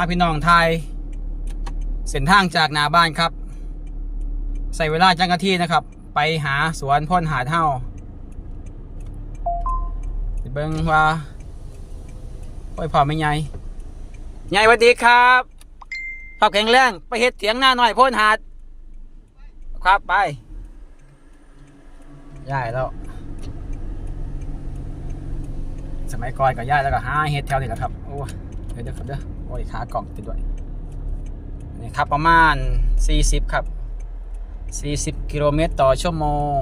าพี่น้องไทยเส้นทางจากนาบ้านครับ ใส่เวลาจังกะที่นะครับ ไปหาสวนพ่นหาเท่าเบิ่งว่าพ่อยพ่อไม่ใหญ่ใหญ่สวัสดีครับภาพแข็งแรงไปเฮ็ดเถียงหน้าหน่อยพ่นหาด ครับไปย่ายแล้ว สมัยก่อนก็ย่ายแล้วก็หาเฮ็ดแถวนี้แหละครับ โอ้เดี๋ยวเดี๋ยวครับเด้อ โอ้ยขากล่องติดด้วยนี่ครับประมาณ 40 ครับ 40 กิโลเมตรต่อชั่วโมง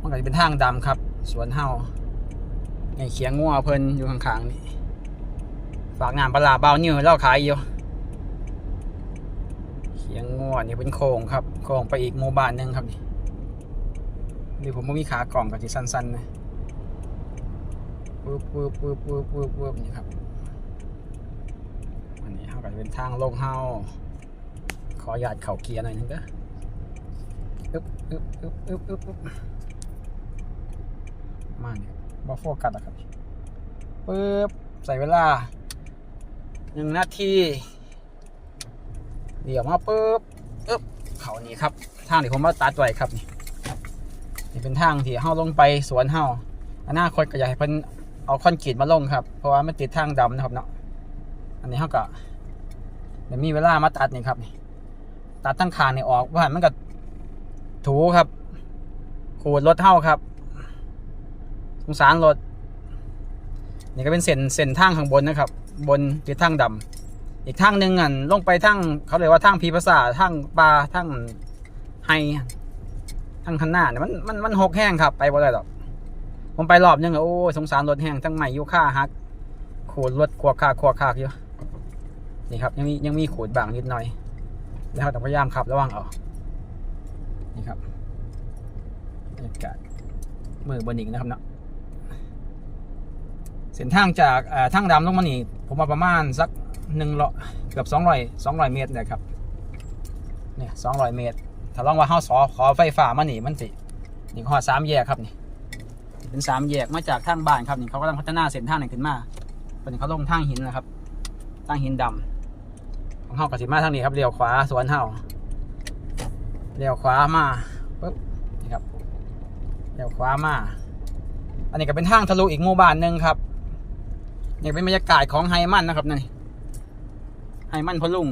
มันก็จะเป็นทางดำครับ สวนเฮาในเขียงงัวเพิ่นอยู่ข้างๆนี่ ฝากงานปลาร้าเบานิ้วเล่าขายอยู่ เขียงงัวนี่เป็นโค้งครับโค้งไปอีกหมู่บ้านหนึงครับนี่นี่ผมไม่มีขากล่องกับที่สั้นๆนะปึ๊บปึ๊บปึ๊บปึ๊บปึ๊บปึ๊บนี่ครับ ก็จะเป็นทางลงเฮาขอหยาดเข่าเกียร์หน่อยนึงเด้ออึ๊บอึ๊บอึ๊บอึ๊บอึ๊บอึ๊บมาเนี่ยบอโฟกัสอะครับปึ๊บใส่เวลาหนึ่งนาทีเดี๋ยวมาปุ๊บอึ๊บเขานี่ครับ ทางที่ผมมาตัดไว้ครับนี่นี่เป็นทางที่เฮาลงไปสวนเฮาอนาคตก็อยากให้เพิ่นเอาคอนกรีตมาลงครับ เพราะว่ามันติดทางดำนะครับเนาะ อันนี้เฮาก็ เดี๋ยวมีเวลามาตัดนี่ครับตัดทั้งคางนี่ออกว่ามันก็ถูครับ ขูดรถเฮาครับ สงสารรถนี่ก็เป็นเส้นเส้นทางข้างบนนะครับ บนติดทางดำอีกทางหนึ่งอะลงไปทางเขาเรียกว่าทางพีภาษาทางปลาทางไฮทางคันหน้าเนี่ยมันมันมันหกแห้งครับ ไปบ่ได้หรอกผมไปรอบนึงอะโอ้ยสงสารรถแห้งทั้งใหม่ยูค่าฮักขูดรถขวบคาขวบคากอยู่ นี่ครับ ยังมียังมีขูดบางนิดหน่อยแล้วต้องพยายามขับระวังเอานี่ครับบรรยากาศมือบนอีกนะครับเนาะเส้นทางจากทางดำลงมานี่ผมมาประมาณสักหนึ่งร้อยเกือบสองร้อยสองร้อยเมตรเนะครับเนี่ยสองร้อยเมตร ถ้าลองว่าเฮาสอขอไฟฟ้ามานี่มันสินี่ข้อสามแยกครับนี่เป็นสามแยกมาจากทางบ้านครับนี่เขากำลังพัฒนาเส้นทางนี้ขึ้นมาเป็นเขาลงทางหินนะครับทางหินดำ ของเฮากับสิมาทางนี้ครับเลี้ยวขวาสวนเฮาเลี้ยวขวามาปุ๊บนี่ครับเลี้ยวขวามา อันนี้ก็เป็นทางทะลุอีกหมู่บ้านหนึ่งครับนี่เป็นบรรยากาศของไฮมันนะครับนี่ให้มันพอลุง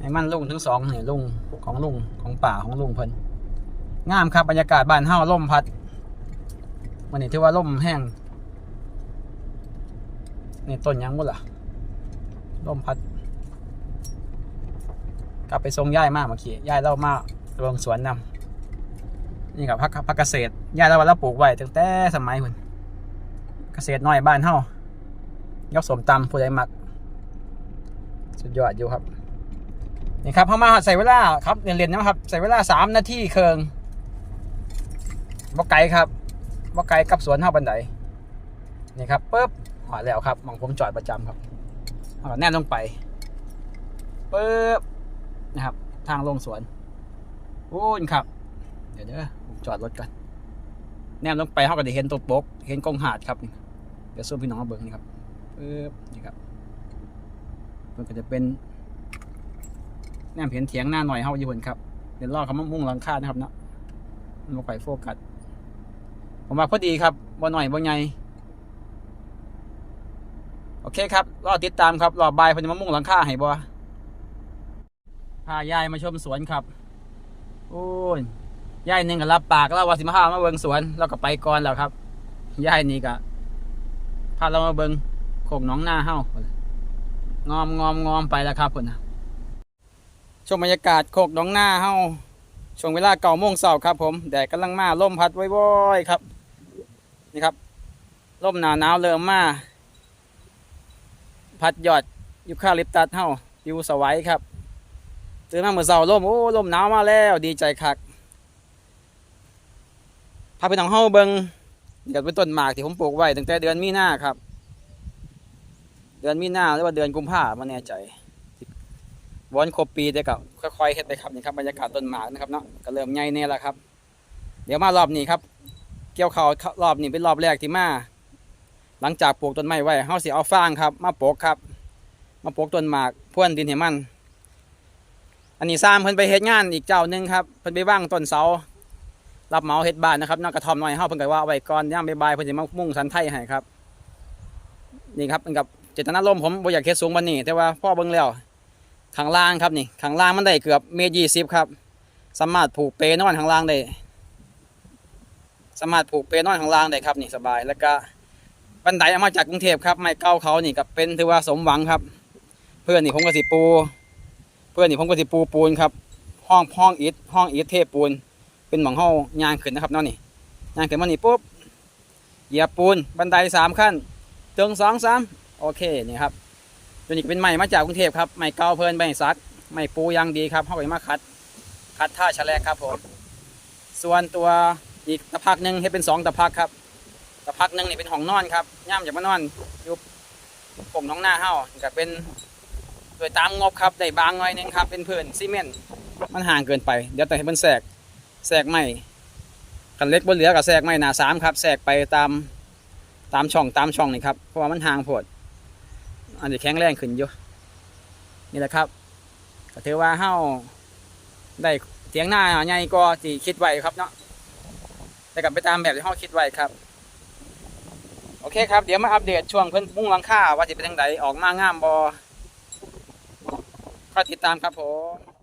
ให้มันลุงทั้งสองนี่ลุงของลุงของป่าของลุงเพิ่นงามครับบรรยากาศบ้านเฮาล่มพัดวันนี้ถือว่าล่มแห้งนี่ต้นยังบ่ล่ะล่มพัด กลับไปทรงย่ายมากเมื่อกี้ย่ายเล่ามากลงสวนนำนี่กับพักพักเกษตรย่ายเล่าว่าเราปลูกไว้ตั้งแต่สมัยเพิ่นเกษตรน้อยบ้านเฮายกสมตำผู้ใดมัก สุดยอดอยู่ครับ นี่ครับพม่าใส่เวลาครับเรียนๆนะครับ ใส่เวลาสามนาทีเคิงบ่ไกลครับบ่ไกลกับสวนเท่าบันไดนี่ครับปุ๊บหอดแล้วครับหมองผมจอดประจำครับเอาแน่นลงไปปุ๊บ นะครับ ทางลงสวนโอ้ยครับ เดี๋ยวเดี๋ยวผมจอดรถกันแนมลงไปเขาก็ได้เห็นตัวโป๊กเห็นกองหาดครับนี่เดี๋ยวสู้พี่น้องมาเบิ่งนี่ครับปุ๊บนี่ครับ มันก็จะเป็นแนมเห็นเถียงหน้าหน่อยเฮาอยู่บนครับเดี๋ยวลอเขามามุ่งหลังคานะครับเนาะมันบ่ค่อยโฟกัสผมว่าพอดีครับบ่หน่อยบ่ใหญ่โอเคครับ รอติดตามครับ รอบบ่ายพิ่นจะมามุ่งหลังคาให้บ่ พายายมาชมสวนครับ โอ้ยยายหนึงก็รับปากแล้วว่าสิมาพามาเบิงสวนเราก็ไปก่อนแล้วครับยายนี่ก็พาเรามาเบิงโคกหนองหน้าเฮางอมงอมงอมไปแล้วครับพุ่นนะช่วงบรรยากาศโคกหนองหน้าเฮาช่วงเวลาเก่าโมงเสาครับ ผมแดดกำลังมาล่มพัดว้อยๆครับนี่ครับล่มหนาวหนาวเริ่มมาพัดยอดยูคาลิปตัสเฮาอยู่สวัยครับ ตื่นมาเมื่อเสาลมโอ้ลมหนาวมาแล้ว ดีใจคักพาไปทางเฮาเบิงเดี๋ยวเป็นต้นหมากที่ผมปลูกไว้ตั้งแต่เดือนมีนาครับ เดือนมีนาหรือว่าเดือนกุมภาพันธ์แน่ใจวอนครบปีแต่ก็ค่อยๆเฮ็ดไปครับนี่ครับบรรยากาศต้นหมากนะครับเนาะก็เริ่มใหญ่แน่แล้วครับ เดี๋ยวมารอบนี้ครับ เกี่ยวเขารอบนี้เป็นรอบแรกที่มาหลังจากปลูกต้นไม้ไว้เฮาสิเอาฟางครับ มาปลูกครับ มาปลูกต้นหมากพ่วนดินให้มัน อันนี้ซ้ำเพิ่นไปเฮ็ดงานอีกเจ้าหนึ่งครับเพิ่นไปว่างต้นเสารับเหมาเฮ็ดบ้านนะครับนอกกระท่อมน้อยเฮาเพิ่นก็ว่าเอาไว้ก่อนย่ามบ่ายเพิ่นสิมามุ่งสันไทยให้ครับ นี่ครับเป็นกับเจตนารมผมบ่อยากเฮ็ดสูงปานนี้ แต่ว่าพ่อเบิ่งแล้วข้างล่างครับนี่ข้างล่างมันได้เกือบเมตรยี่สิบครับ สามารถผูกเปนอนข้างล่างได้สามารถผูกเปนอนข้างล่างได้ครับนี่สบายแล้วก็บันไดเอามาจากกรุงเทพครับไม้เก่าเขานี่ก็เป็นถือว่าสมหวังครับ เพื่อนนี่ผมก็สิปู พื่อนนี่ผมก็สิปูปูนครับห้องห้องอิฐห้องอิฐเทปูน เป็นหมองเฮายางขึ้นนะครับเนาะนี่ยางขึ้นมานี่ปุ๊บเหยียบปูนบันไดสามขั้นเติงสองสามโอเคนี่ครับตัวนี้เป็นไม้มาจากกรุงเทพครับไม้เก่าเพลินใบซักไม้ปูยางดีครับเข้าไปมาคัด คัดท่าแฉลกครับผมส่วนตัวอีกตะพักหนึ่งให้เป็นสองตะพักครับตะพักหนึ่งนี่เป็นห้องนอนครับย่ามจะมานอนอยู่ผมน้องหน้าเฮาก็เป็น โดยตามงบครับได้บางหน่อยหนึงครับเป็นพื้นซีเมนต์มันห่างเกินไปเดี๋ยวแต่ให้มันแสกแทรกไม่กันเล็กบนเหลือกับแทรกไม่หนาสามครับแทรกไปตามตามช่องตามช่องนี่ครับเพราะว่ามันห่างโพดอันจะแข็งแรงขึ้นอยู่นี่แหละครับก็ถือว่าเฮ้าได้เสียงหน้าใหญ่ก็ที่คิดไว้ครับเนาะแต่กลับไปตามแบบที่เฮาคิดไว้ครับโอเคครับ เดี๋ยวมาอัปเดตช่วงเพิ่นมุ่งหลังค่าว่าจะเป็นทางใดออกมางามบอ คอยติดตามครับผม